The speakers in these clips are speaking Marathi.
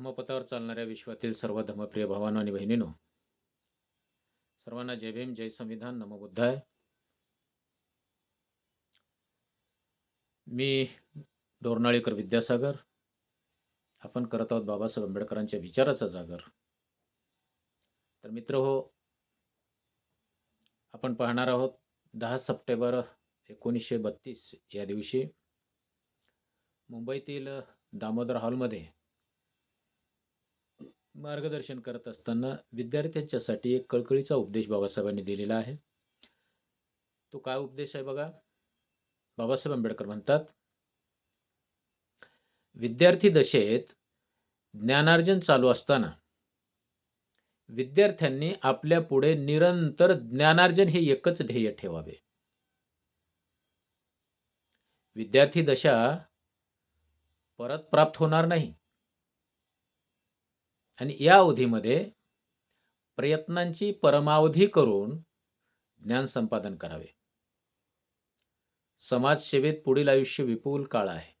धम्मपथावर चालणाऱ्या विश्वातील सर्व धर्मप्रिय भावांनो आणि बहिणीनो सर्वांना जय भीम जय संविधान. नमो बुद्धाय. मी डोरनाळीकर विद्यासागर. आपण करत आहोत बाबासाहेब आंबेडकरांच्या विचाराचा जागर. तर मित्र हो आपण पाहणार आहोत दहा सप्टेंबर एकोणीसशे बत्तीस या दिवशी मुंबईतील दामोदर हॉलमध्ये मार्गदर्शन करत असताना विद्यार्थ्यांच्यासाठी एक कळकळीचा उपदेश बाबासाहेबांनी दिलेला आहे. तो काय उपदेश आहे बघा? बाबासाहेब आंबेडकर म्हणतात विद्यार्थी दशेत ज्ञानार्जन चालू असताना विद्यार्थ्यांनी आपल्या पुढे निरंतर ज्ञानार्जन हे एकच ध्येय ठेवावे. विद्यार्थी दशा परत प्राप्त होणार नाही. आणि या अवधीमध्ये प्रयत्नांची परमावधी करून ज्ञान संपादन करावे. समाजसेवेत पुढील आयुष्य विपुल काळ आहे.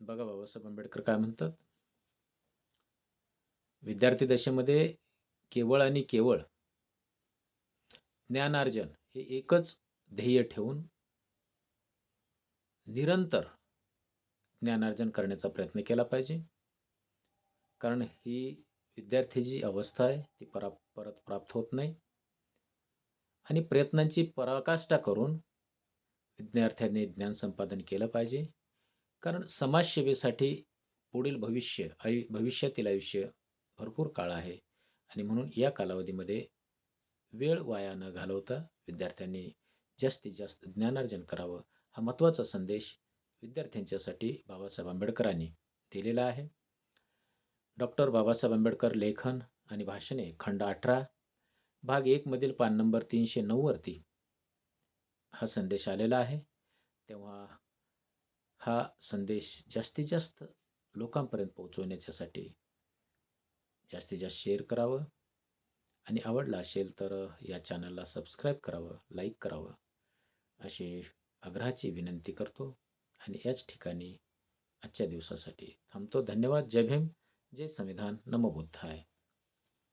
बघा बाबासाहेब आंबेडकर काय म्हणतात? विद्यार्थी दशेमध्ये केवळ आणि केवळ ज्ञानार्जन हे एकच ध्येय ठेवून निरंतर ज्ञानार्जन करण्याचा प्रयत्न केला पाहिजे. कारण ही विद्यार्थी जी अवस्था आहे ती परा परत प्राप्त होत नाही. आणि प्रयत्नांची पराकाष्ठा करून विद्यार्थ्यांनी ज्ञान संपादन केलं पाहिजे. कारण समाजसेवेसाठी पुढील भविष्य आयु भविष्यातील आयुष्य भरपूर काळ आहे. आणि म्हणून या कालावधीमध्ये वेळ वाया न घालवता विद्यार्थ्यांनी जास्तीत जास्त ज्ञानार्जन करावं हा महत्त्वाचा संदेश विद्यार्थ्यांच्यासाठी बाबासाहेब आंबेडकरांनी दिलेला आहे. डॉक्टर बाबासाहेब आंबेडकर लेखन आणि भाषणे खंड अठरा भाग एकमधील पान नंबर तीनशे नऊवरती हा संदेश आलेला आहे. तेव्हा हा संदेश जास्तीत जास्त लोकांपर्यंत पोहोचवण्याच्यासाठी जास्तीत जास्त शेअर करावं. आणि आवडला असेल तर या चॅनलला सबस्क्राईब करावं लाईक करावं अशी आग्रहाची विनंती करतो. आणि याच ठिकाणी आजच्या दिवसासाठी थांबतो. धन्यवाद. जय भीम. जय संविधान. नमो आहे